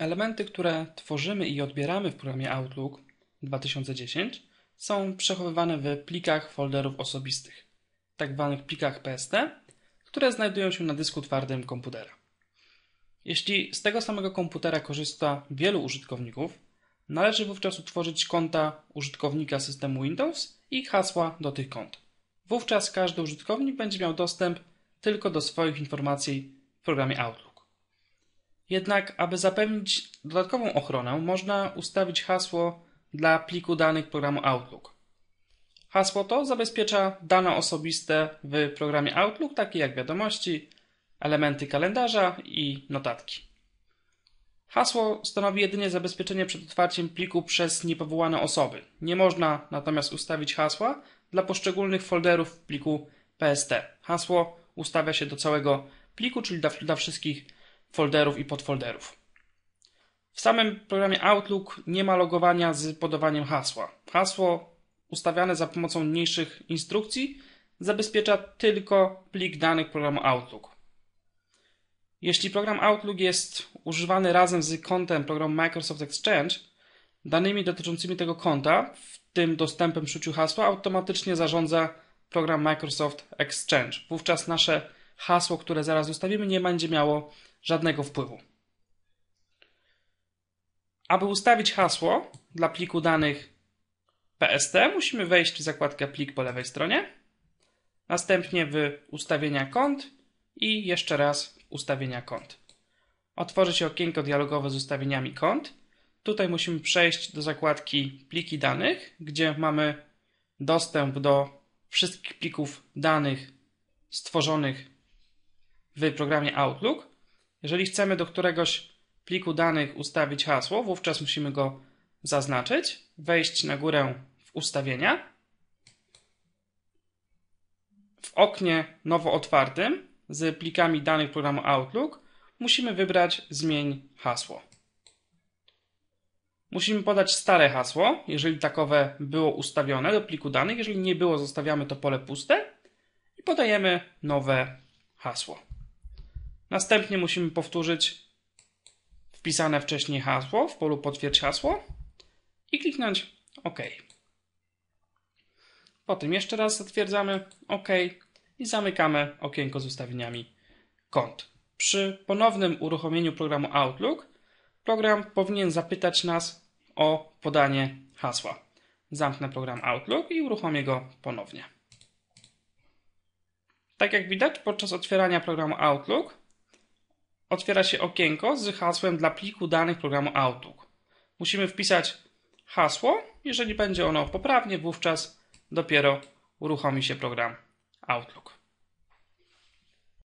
Elementy, które tworzymy i odbieramy w programie Outlook 2010 są przechowywane w plikach folderów osobistych, tak zwanych plikach PST, które znajdują się na dysku twardym komputera. Jeśli z tego samego komputera korzysta wielu użytkowników, należy wówczas utworzyć konta użytkownika systemu Windows i hasła do tych kont. Wówczas każdy użytkownik będzie miał dostęp tylko do swoich informacji w programie Outlook. Jednak, aby zapewnić dodatkową ochronę, można ustawić hasło dla pliku danych programu Outlook. Hasło to zabezpiecza dane osobiste w programie Outlook, takie jak wiadomości, elementy kalendarza i notatki. Hasło stanowi jedynie zabezpieczenie przed otwarciem pliku przez niepowołane osoby. Nie można natomiast ustawić hasła dla poszczególnych folderów w pliku PST. Hasło ustawia się do całego pliku, czyli dla, dla wszystkich folderów i podfolderów. W samym programie Outlook nie ma logowania z podawaniem hasła. Hasło ustawiane za pomocą mniejszych instrukcji zabezpiecza tylko plik danych programu Outlook. Jeśli program Outlook jest używany razem z kontem programu Microsoft Exchange, danymi dotyczącymi tego konta, w tym dostępem przy hasła, automatycznie zarządza program Microsoft Exchange. Wówczas nasze hasło, które zaraz ustawimy, nie będzie miało żadnego wpływu. Aby ustawić hasło dla pliku danych PST, musimy wejść w zakładkę plik po lewej stronie, następnie w ustawienia kont i jeszcze raz ustawienia kont. Otworzy się okienko dialogowe z ustawieniami kont. Tutaj musimy przejść do zakładki pliki danych, gdzie mamy dostęp do wszystkich plików danych stworzonych w programie Outlook. Jeżeli chcemy do któregoś pliku danych ustawić hasło, wówczas musimy go zaznaczyć, wejść na górę w ustawienia. W oknie nowo otwartym z plikami danych programu Outlook musimy wybrać zmień hasło. Musimy podać stare hasło, jeżeli takowe było ustawione do pliku danych. Jeżeli nie było, zostawiamy to pole puste i podajemy nowe hasło. Następnie musimy powtórzyć wpisane wcześniej hasło w polu potwierdź hasło i kliknąć OK. Potem jeszcze raz zatwierdzamy OK i zamykamy okienko z ustawieniami kont. Przy ponownym uruchomieniu programu Outlook program powinien zapytać nas o podanie hasła. Zamknę program Outlook i uruchomię go ponownie. Tak jak widać, podczas otwierania programu Outlook otwiera się okienko z hasłem dla pliku danych programu Outlook. Musimy wpisać hasło. Jeżeli będzie ono poprawnie, wówczas dopiero uruchomi się program Outlook.